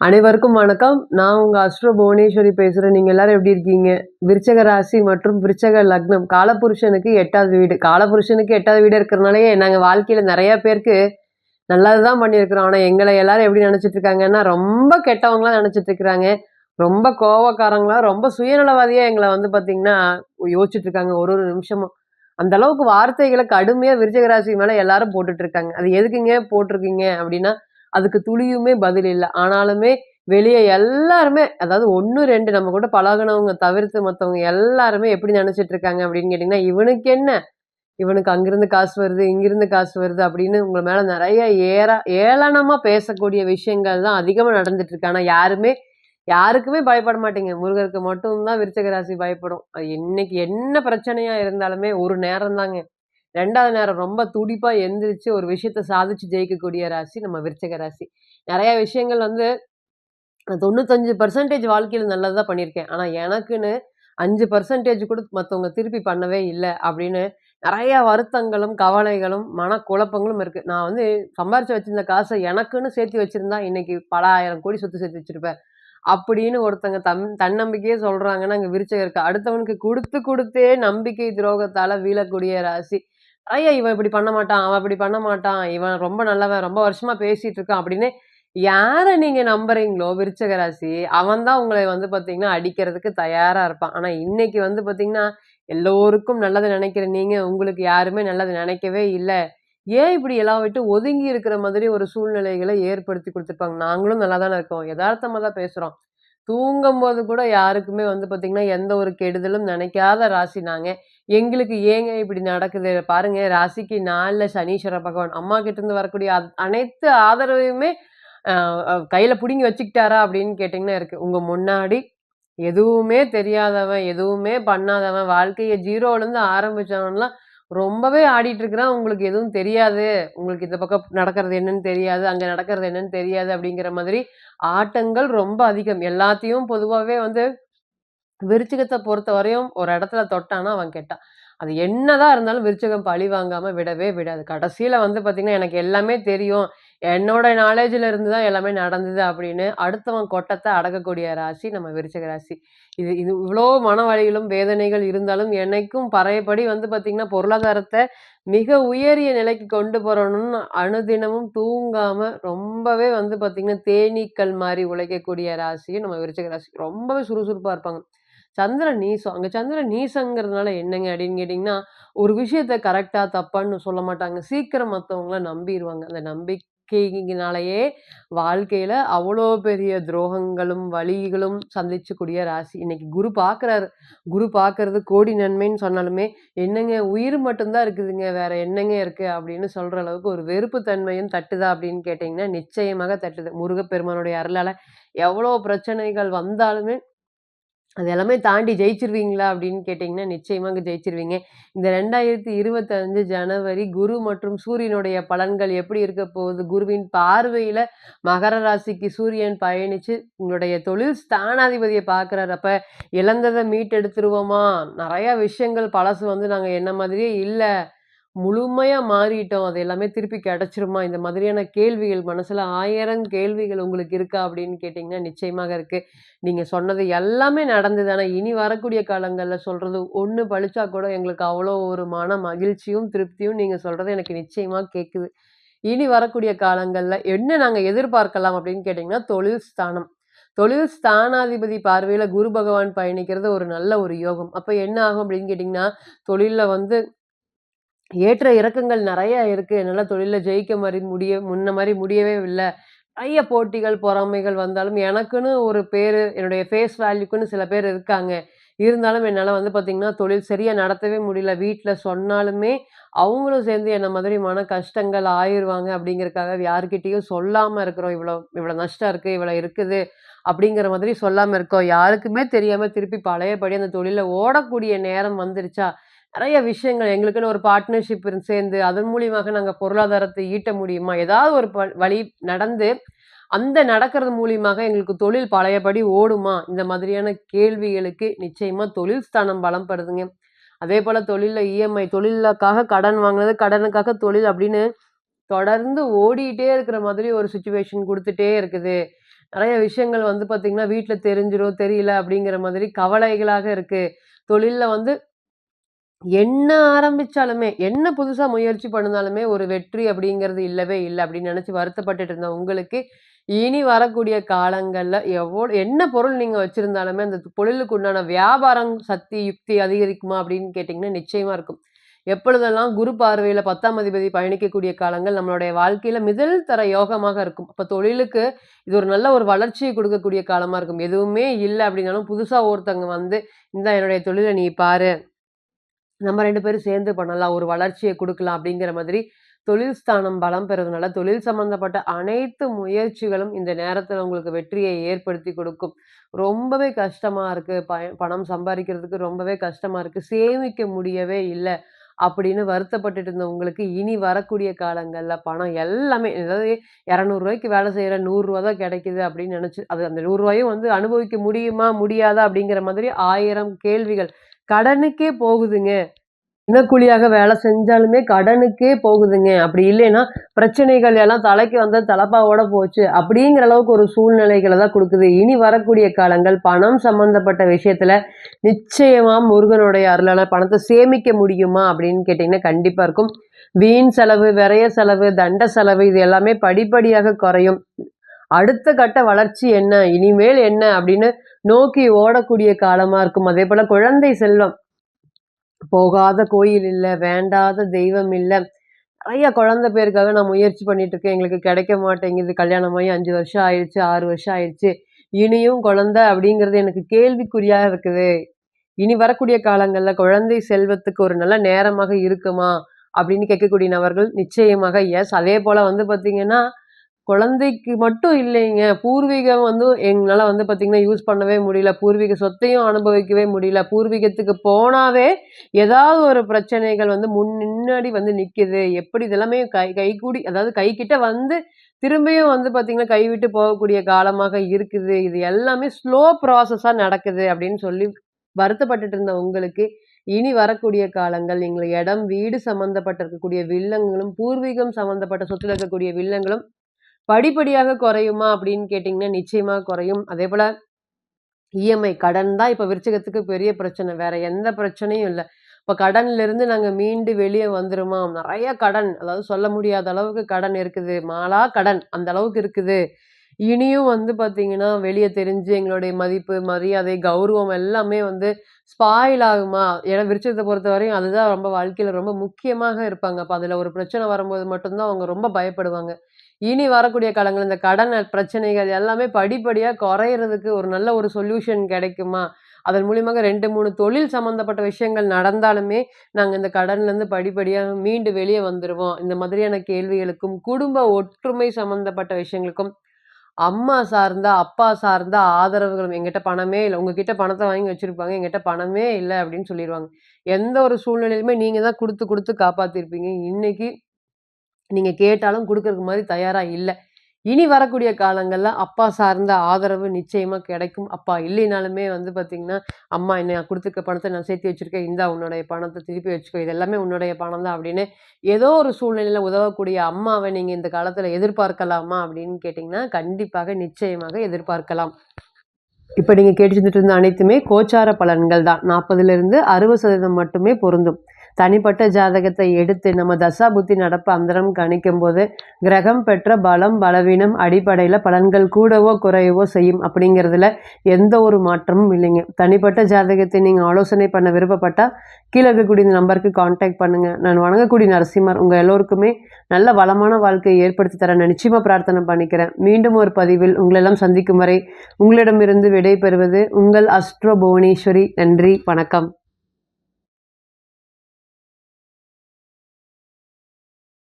அனைவருக்கும் வணக்கம். நான் உங்க அஸ்ட்ரோ புவனேஸ்வரி பேசுறேன். நீங்க எல்லாரும் எப்படி இருக்கீங்க? விருச்சக ராசி மற்றும் விருச்சக லக்னம். காலபுருஷனுக்கு எட்டாவது வீடு. காலபுருஷனுக்கு எட்டாவது வீடு இருக்கிறனாலயே நாங்க வாழ்க்கையில நிறைய பேருக்கு நல்லதுதான் பண்ணியிருக்கிறோம். ஆனா எங்களை எல்லாரும் எப்படி நினைச்சிட்டு இருக்காங்கன்னா ரொம்ப கெட்டவங்களா நினைச்சிட்டு இருக்கிறாங்க ரொம்ப கோவக்காரங்களா ரொம்ப சுயநலவாதியா எங்களை வந்து பாத்தீங்கன்னா யோசிச்சுட்டு இருக்காங்க ஒரு ஒரு நிமிஷமும். அந்த அளவுக்கு வார்த்தைகளை கடுமையா விருச்சக ராசி மேல எல்லாரும் போட்டுட்டு இருக்காங்க. அது எதுக்குங்க போட்டிருக்கீங்க அப்படின்னா அதுக்கு துளியுமே பதில் இல்லை. ஆனாலுமே வெளியே எல்லாருமே அதாவது ஒன்று ரெண்டு நம்ம கூட பழகுனவங்க தவிர்த்து மற்றவங்க எல்லாருமே எப்படி நினச்சிட்டு இருக்காங்க அப்படின்னு கேட்டிங்கன்னா இவனுக்கு என்ன? இவனுக்கு அங்கிருந்து காசு வருது இங்கிருந்து காசு வருது அப்படின்னு உங்கள் மேலே நிறைய ஏற ஏளனமாக பேசக்கூடிய விஷயங்கள் தான் அதிகமாக நடந்துட்டுருக்கு ஆனால் யாருமே யாருக்குமே பயப்பட மாட்டீங்க. முருகருக்கு மட்டும்தான் விருச்சக ராசி பயப்படும். அது இன்னைக்கு என்ன பிரச்சனையாக இருந்தாலுமே ஒரு நேரம் தாங்க ரெண்டாவது நேரம் ரொம்ப துடிப்பாக எந்திரிச்சு ஒரு விஷயத்த சாதிச்சு ஜெயிக்கக்கூடிய ராசி நம்ம விருச்சக ராசி. நிறைய விஷயங்கள் வந்து தொண்ணூத்தஞ்சு பர்சன்டேஜ் வாழ்க்கையில் நல்லதாக பண்ணியிருக்கேன். ஆனால் எனக்குன்னு அஞ்சு பர்சன்டேஜ் கூட மற்றவங்க திருப்பி பண்ணவே இல்லை அப்படின்னு நிறைய வருத்தங்களும் கவலைகளும் மனக்குழப்பங்களும் இருக்கு. நான் வந்து சம்பாரிச்சு வச்சிருந்த காசை எனக்குன்னு சேர்த்து வச்சிருந்தா இன்னைக்கு பல ஆயிரம் கோடி சொத்து சேர்த்து வச்சிருப்பேன் அப்படின்னு ஒருத்தங்க தம் தன்னம்பிக்கையே அங்கே விரிச்சகர் விருச்சகருக்கு அடுத்தவனுக்கு கொடுத்து கொடுத்தே நம்பிக்கை துரோகத்தால் வீழக்கூடிய ராசி. ஐயா இவன் இப்படி பண்ண மாட்டான் அவன் இப்படி பண்ண மாட்டான் இவன் ரொம்ப நல்லவன் ரொம்ப வருஷமா பேசிட்டு இருக்கான் அப்படின்னு யாரை நீங்க நம்புறீங்களோ விருச்சக ராசி அவன் தான் உங்களை வந்து பாத்தீங்கன்னா அடிக்கிறதுக்கு தயாரா இருப்பான். ஆனா இன்னைக்கு வந்து பாத்தீங்கன்னா எல்லோருக்கும் நல்லது நினைக்கிற நீங்க உங்களுக்கு யாருமே நல்லது நினைக்கவே இல்லை. ஏன் இப்படி எல்லாம் விட்டு ஒதுங்கி இருக்கிற மாதிரி ஒரு சூழ்நிலைகளை ஏற்படுத்தி கொடுத்துருப்பாங்க? நாங்களும் நல்லா தானே இருக்கோம். யதார்த்தமாக தான் பேசுறோம். தூங்கும்போது கூட யாருக்குமே வந்து பார்த்திங்கன்னா எந்த ஒரு கெடுதலும் நினைக்காத ராசி நாங்கள் எங்களுக்கு ஏங்க இப்படி நடக்குது? பாருங்க ராசிக்கு நாளில் சனீஸ்வர பகவான் அம்மா கிட்டேருந்து வரக்கூடிய அனைத்து ஆதரவையுமே கையில் பிடுங்கி வச்சுக்கிட்டாரா அப்படின்னு கேட்டிங்கன்னா இருக்குது உங்கள் முன்னாடி எதுவுமே தெரியாதவன் எதுவுமே பண்ணாதவன் வாழ்க்கையை ஜீரோலேருந்து ஆரம்பித்தவன்லாம் ரொம்பவே ஆடிட்டு இருக்கிறான் உங்களுக்கு எதுவும் தெரியாது. உங்களுக்கு இந்த பக்கம் நடக்கிறது என்னன்னு தெரியாது அங்கே நடக்கிறது என்னன்னு தெரியாது அப்படிங்கிற மாதிரி ஆட்டங்கள் ரொம்ப அதிகம். எல்லாத்தையும் பொதுவாகவே வந்து விருச்சிகத்தை பொறுத்த வரையும் ஒரு இடத்துல தொட்டானா அவன் கெட்டான். அது என்னதான் இருந்தாலும் விருச்சிகம் பழி வாங்காம விடவே விடாது. கடைசியில வந்து பாத்தீங்கன்னா எனக்கு எல்லாமே தெரியும். என்னோட நாலேஜில் இருந்து தான் எல்லாமே நடந்தது அப்படின்னு அடுத்தவன் கொட்டத்தை அடக்கக்கூடிய ராசி நம்ம விருச்சிக ராசி. இது இது இவ்வளோ மன வழிகளும் வேதனைகள் இருந்தாலும் என்னைக்கும் பறையபடி வந்து பார்த்திங்கன்னா பொருளாதாரத்தை மிக உயரிய நிலைக்கு கொண்டு போறணும்னு அனுதினமும் தூங்காமல் ரொம்பவே வந்து பார்த்திங்கன்னா தேனீக்கள் மாதிரி உழைக்கக்கூடிய ராசி நம்ம விருச்சிக ராசி ரொம்பவே சுறுசுறுப்பாக இருப்பாங்க. சந்திர நீசம். அங்கே சந்திர நீசங்கிறதுனால என்னங்க அப்படின்னு கேட்டிங்கன்னா ஒரு விஷயத்த கரெக்டாக தப்பான்னு சொல்ல மாட்டாங்க. சீக்கிரம் மற்றவங்கள நம்பிடுவாங்க அந்த நம்பிக்கையினாலேயே வாழ்க்கையில் அவ்வளோ பெரிய துரோகங்களும் வழிகளும் சந்திச்சக்கூடிய ராசி. இன்னைக்கு குரு பார்க்குறாரு. குரு பார்க்கறது கோடி நன்மைன்னு சொன்னாலுமே என்னங்க உயிர் மட்டும்தான் இருக்குதுங்க வேற என்னங்க இருக்குது அப்படின்னு சொல்கிற அளவுக்கு ஒரு வெறுப்பு தன்மையும் தட்டுதா அப்படின்னு கேட்டிங்கன்னா நிச்சயமாக தட்டுது. முருகப்பெருமானுடைய அருளால் எவ்வளோ பிரச்சனைகள் வந்தாலுமே அது எல்லாமே தாண்டி ஜெயிச்சிருவீங்களா அப்படின்னு கேட்டிங்கன்னா நிச்சயமாக ஜெயிச்சிருவீங்க. இந்த ரெண்டாயிரத்தி இருபத்தஞ்சு ஜனவரி குரு மற்றும் சூரியனுடைய பலன்கள் எப்படி இருக்க போகுது? குருவின் பார்வையில் மகர ராசிக்கு சூரியன் பயணித்து உங்களுடைய தொழில் ஸ்தானாதிபதியை பார்க்குறாரு இழந்ததை மீட்டெடுத்துருவோமா? நிறையா விஷயங்கள் பழசு வந்து நாங்கள் என்ன மாதிரியே இல்லை. முழுமையாக மாறிட்டோம். அது எல்லாமே திருப்பி கிடச்சிருமா? இந்த மாதிரியான கேள்விகள் மனசில் ஆயிரம் கேள்விகள் உங்களுக்கு இருக்கா அப்படின்னு கேட்டிங்கன்னா நிச்சயமாக இருக்குது நீங்கள் சொன்னது எல்லாமே நடந்தது. ஆனா இனி வரக்கூடிய காலங்களில் சொல்கிறது ஒன்று பழிச்சா கூட எங்களுக்கு அவ்வளோ ஒரு மன மகிழ்ச்சியும் திருப்தியும் நீங்கள் சொல்கிறது எனக்கு நிச்சயமாக கேட்குது. இனி வரக்கூடிய காலங்களில் என்ன நாங்கள் எதிர்பார்க்கலாம் அப்படின்னு கேட்டிங்கன்னா தொழில் ஸ்தானம். தொழில் ஸ்தானாதிபதி பார்வையில் குரு பகவான் பயணிக்கிறது ஒரு நல்ல ஒரு யோகம். அப்போ என்ன ஆகும் அப்படின்னு கேட்டிங்கன்னா தொழிலில் வந்து ஏற்ற இறக்கங்கள் நிறைய இருக்கு. என்னால் தொழிலில் ஜெயிக்க மாதிரி முடிய முன்ன மாதிரி முடியவே இல்லை. நிறைய போட்டிகள் பொறாமைகள் வந்தாலும் எனக்குன்னு ஒரு பேர் என்னுடைய ஃபேஸ் வேல்யூக்குன்னு சில பேர் இருக்காங்க. இருந்தாலும் என்னால் வந்து பார்த்திங்கன்னா தொழில் சரியாக நடத்தவே முடியல. வீட்டில் சொன்னாலுமே அவங்களும் சேர்ந்து என்ன மாதிரி மன கஷ்டங்கள் ஆயிடுவாங்க அப்படிங்கிறக்காக யாருக்கிட்டேயும் சொல்லாமல் இருக்கிறோம். இவ்வளோ இவ்வளோ நஷ்டம் இருக்குது இவ்வளோ இருக்குது அப்படிங்கிற மாதிரி சொல்லாமல் இருக்கோம். யாருக்குமே தெரியாமல் திருப்பி பழையபடி அந்த தொழிலில் ஓடக்கூடிய நேரம் வந்துருச்சா? நிறைய விஷயங்கள் எங்களுக்குன்னு ஒரு பார்ட்னர்ஷிப் சேர்ந்து அதன் மூலியமாக நாங்கள் பொருளாதாரத்தை ஈட்ட முடியுமா? ஏதாவது ஒரு ப- வழி நடந்து அந்த நடக்கிறது மூலியமாக எங்களுக்கு தொழில் பழையபடி ஓடுமா? இந்த மாதிரியான கேள்விகளுக்கு நிச்சயமாக தொழில் ஸ்தானம் பலம் படுதுங்க. அதே போல் தொழிலில் இஎம்ஐ தொழிலுக்காக கடன் வாங்கினது கடனுக்காக தொழில் அப்படின்னு தொடர்ந்து ஓடிட்டே இருக்கிற மாதிரி ஒரு சுச்சுவேஷன் கொடுத்துட்டே இருக்குது. நிறைய விஷயங்கள் வந்து பார்த்திங்கன்னா வீட்டில் தெரிஞ்சிடும் தெரியல அப்படிங்கிற மாதிரி கவலைகளாக இருக்குது தொழிலில் வந்து என்ன ஆரம்பிச்சாலுமே, என்ன புதுசாக முயற்சி பண்ணினாலுமே ஒரு வெற்றி அப்படிங்கிறது இல்லவே இல்லை அப்படின்னு நினச்சி வருத்தப்பட்டுட்டு இருந்த உங்களுக்கு, இனி வரக்கூடிய காலங்களில் எவ்வளோ என்ன பொருள் நீங்கள் வச்சுருந்தாலுமே அந்த பொருளுக்கு உண்டான வியாபாரம் சக்தி, யுக்தி அதிகரிக்குமா அப்படின்னு கேட்டிங்கன்னா நிச்சயமாக இருக்கும். எப்பொழுதெல்லாம் குரு பார்வையில் பத்தாம் அதிபதி பயணிக்கக்கூடிய காலங்கள் நம்மளுடைய வாழ்க்கையில் முதல் தர யோகமாக இருக்கும். அப்போ தொழிலுக்கு இது ஒரு நல்ல ஒரு வளர்ச்சியை கொடுக்கக்கூடிய காலமாக இருக்கும். எதுவுமே இல்லை அப்படின்னாலும், புதுசாக ஒருத்தவங்க வந்து, இந்த என்னுடைய தொழிலை நீ பாரு. நம்ம ரெண்டு பேரும் சேர்ந்து பண்ணலாம். ஒரு வளர்ச்சியை கொடுக்கலாம் அப்படிங்கிற மாதிரி தொழில் ஸ்தானம் பலம் பெறதுனால, தொழில் சம்மந்தப்பட்ட அனைத்து முயற்சிகளும் இந்த நேரத்தில் உங்களுக்கு வெற்றியை ஏற்படுத்தி கொடுக்கும். ரொம்பவே கஷ்டமாக இருக்குது ப பணம் சம்பாதிக்கிறதுக்கு ரொம்பவே கஷ்டமாக இருக்குது சேமிக்க முடியவே இல்லை அப்படின்னு வருத்தப்பட்டுட்டு இருந்த உங்களுக்கு, இனி வரக்கூடிய காலங்களில் பணம் எல்லாமே ஏதாவது இரநூறுவாய்க்கு வேலை செய்கிற நூறுரூவா தான் கிடைக்குது அப்படின்னு நினச்சி அது அந்த நூறுரூவாயும் வந்து அனுபவிக்க முடியுமா? முடியாதா? அப்படிங்கிற மாதிரி ஆயிரம் கேள்விகள். கடனுக்கே போகுதுங்க. இனக்குழியாக வேலை செஞ்சாலுமே கடனுக்கே போகுதுங்க. அப்படி இல்லைன்னா, பிரச்சனைகள் எல்லாம் தலைக்கு வந்த தலப்பாவோட போச்சு. அப்படிங்கிற அளவுக்கு ஒரு சூழ்நிலைகளை தான் கொடுக்குது இனி வரக்கூடிய காலங்கள் பணம் சம்மந்தப்பட்ட விஷயத்தில் நிச்சயமாக முருகனுடைய அருளான பணத்தை சேமிக்க முடியுமா? அப்படின்னு கேட்டிங்கன்னா கண்டிப்பாக இருக்கும். வீண் செலவு, விரைய செலவு, தண்ட செலவு இது எல்லாமே படிப்படியாக குறையும். அடுத்த கட்ட வளர்ச்சி என்ன? இனிமேல் என்ன? அப்படின்னு நோக்கி ஓடக்கூடிய காலமா இருக்கும். அதே போல் குழந்தை செல்வம். போகாத கோயில் இல்லை வேண்டாத தெய்வம் இல்லை நிறைய குழந்தை பேருக்காக நான் முயற்சி பண்ணிட்டு இருக்கேன். எங்களுக்கு கிடைக்க மாட்டேங்குது. கல்யாணமாகி அஞ்சு வருஷம் ஆயிடுச்சு ஆறு வருஷம் ஆயிடுச்சு இனியும் குழந்தை அப்படிங்கிறது எனக்கு கேள்விக்குறியாக இருக்குது. இனி வரக்கூடிய காலங்களில் குழந்தை செல்வத்துக்கு ஒரு நல்ல நேரமாக இருக்குமா? அப்படின்னு கேட்கக்கூடிய நபர்கள் நிச்சயமாக எஸ். அதேபோல வந்து பார்த்தீங்கன்னா, குழந்தைக்கு மட்டும் இல்லைங்க. பூர்வீகம் வந்து எங்களால் வந்து பார்த்திங்கன்னா யூஸ் பண்ணவே முடியல. பூர்வீக சொத்தையும் அனுபவிக்கவே முடியல. பூர்வீகத்துக்கு போனாவே, ஏதாவது ஒரு பிரச்சனைகள் வந்து முன் முன்னாடி வந்து நிற்கிது எப்படி இதெல்லாமே கை கைகூடி அதாவது கைக்கிட்ட வந்து, திரும்பியும் வந்து பார்த்திங்கன்னா கைவிட்டு போகக்கூடிய காலமாக இருக்குது. இது எல்லாமே ஸ்லோ ப்ராசஸாக நடக்குது அப்படின்னு சொல்லி வருத்தப்பட்டுட்டு இருந்த உங்களுக்கு, இனி வரக்கூடிய காலங்கள் எங்களை இடம், வீடு சம்மந்தப்பட்டிருக்கக்கூடிய வில்லங்களும், பூர்வீகம் சம்மந்தப்பட்ட சொத்தில் இருக்கக்கூடிய வில்லங்களும் படிப்படியாக குறையுமா? அப்படின்னு கேட்டிங்கன்னா நிச்சயமாக குறையும். அதே போல் இஎம்ஐ கடன் தான் இப்போ விருச்சகத்துக்கு பெரிய பிரச்சனை. வேற எந்த பிரச்சனையும் இல்லை இப்போ கடன்லேருந்து நாங்கள் மீண்டு வெளியே வந்துருமா? நிறைய கடன். அதாவது சொல்ல முடியாத அளவுக்கு கடன் இருக்குது. மாலா கடன். அந்த அளவுக்கு இருக்குது. இனியும் வந்து பார்த்தீங்கன்னா, வெளியே தெரிஞ்சு எங்களுடைய மதிப்பு, மரியாதை, கௌரவம் எல்லாமே வந்து ஸ்பாயில் ஆகுமா? ஏன்னா விருச்சிகத்த பொறுத்தவரையும் அதுதான் ரொம்ப வாழ்க்கையில் ரொம்ப முக்கியமாக இருப்பாங்க. அப்போ அதில் ஒரு பிரச்சனை வரும்போது மட்டும்தான் அவங்க ரொம்ப பயப்படுவாங்க. இனி வரக்கூடிய காலங்கள் இந்த கடன் பிரச்சனைகள் எல்லாமே படிப்படியாக குறையிறதுக்கு ஒரு நல்ல ஒரு சொல்யூஷன் கிடைக்குமா? அதன் மூலியமாக 2, 3 தொழில் சம்மந்தப்பட்ட விஷயங்கள் நடந்தாலுமே, நாங்கள் இந்த கடன்லேருந்து படிப்படியாக மீண்டு வெளியே வந்துடுவோம் இந்த மாதிரியான கேள்விகளுக்கும், குடும்ப ஒற்றுமை சம்மந்தப்பட்ட விஷயங்களுக்கும், அம்மா சார்ந்தா அப்பா சார்ந்தா ஆதரவுகளும் எங்கிட்ட பணமே இல்லை. உங்ககிட்ட பணத்தை வாங்கி வச்சுருப்பாங்க எங்கிட்ட பணமே இல்லை அப்படின்னு சொல்லிடுவாங்க எந்த ஒரு சூழ்நிலையிலுமே நீங்கள் தான் கொடுத்து கொடுத்து காப்பாற்றிருப்பீங்க இன்னைக்கு நீங்கள் கேட்டாலும் குடுக்கறதுக்கு மாதிரி தயாராக இல்லை. இனி வரக்கூடிய காலங்களில் அப்பா சார்ந்த ஆதரவு நிச்சயமாக கிடைக்கும். அப்பா இல்லைனாலுமே வந்து பார்த்திங்கன்னா "அம்மா என்ன கொடுத்துருக்க பணத்தை நான் சேர்த்து வச்சுருக்கேன் இந்தா உன்னுடைய பணத்தை திருப்பி வச்சுக்கோ. இது எல்லாமே உன்னுடைய பணம் தான்." அப்படின்னு ஏதோ ஒரு சூழ்நிலையில் உதவக்கூடிய அம்மாவை நீங்கள் இந்த காலத்தில் எதிர்பார்க்கலாமா? அப்படின்னு கேட்டிங்கன்னா கண்டிப்பாக, நிச்சயமாக எதிர்பார்க்கலாம். இப்போ நீங்கள் கேட்டுட்டு இருந்த அனைத்துமே கோச்சார பலன்கள் தான். 40லிருந்து 60% மட்டுமே பொருந்தும். தனிப்பட்ட ஜாதகத்தை எடுத்து நம்ம தசா புத்தி நடப்பு அந்தரம் கணிக்கும்போது, கிரகம் பெற்ற பலம், பலவீனம் அடிப்படையில் பலன்கள் கூடவோ, குறையவோ செய்யும் அப்படிங்கிறதுல எந்த ஒரு மாற்றமும் இல்லைங்க. தனிப்பட்ட ஜாதகத்தை நீங்கள் ஆலோசனை பண்ண விருப்பப்பட்டால் கீழே இருக்கக்கூடிய இந்த நம்பருக்கு காண்டாக்ட் பண்ணுங்கள் நான் வணங்கக்கூடிய நரசிம்மர் உங்கள் எல்லோருக்குமே நல்ல வளமான வாழ்க்கையை ஏற்படுத்தி தர நான் பிரார்த்தனை பண்ணிக்கிறேன். மீண்டும் ஒரு பதிவில் உங்களெல்லாம் சந்திக்கும் வரை, உங்களிடமிருந்து விடை பெறுவது உங்கள் அஸ்ட்ரோ புவனேஸ்வரி. நன்றி, வணக்கம்.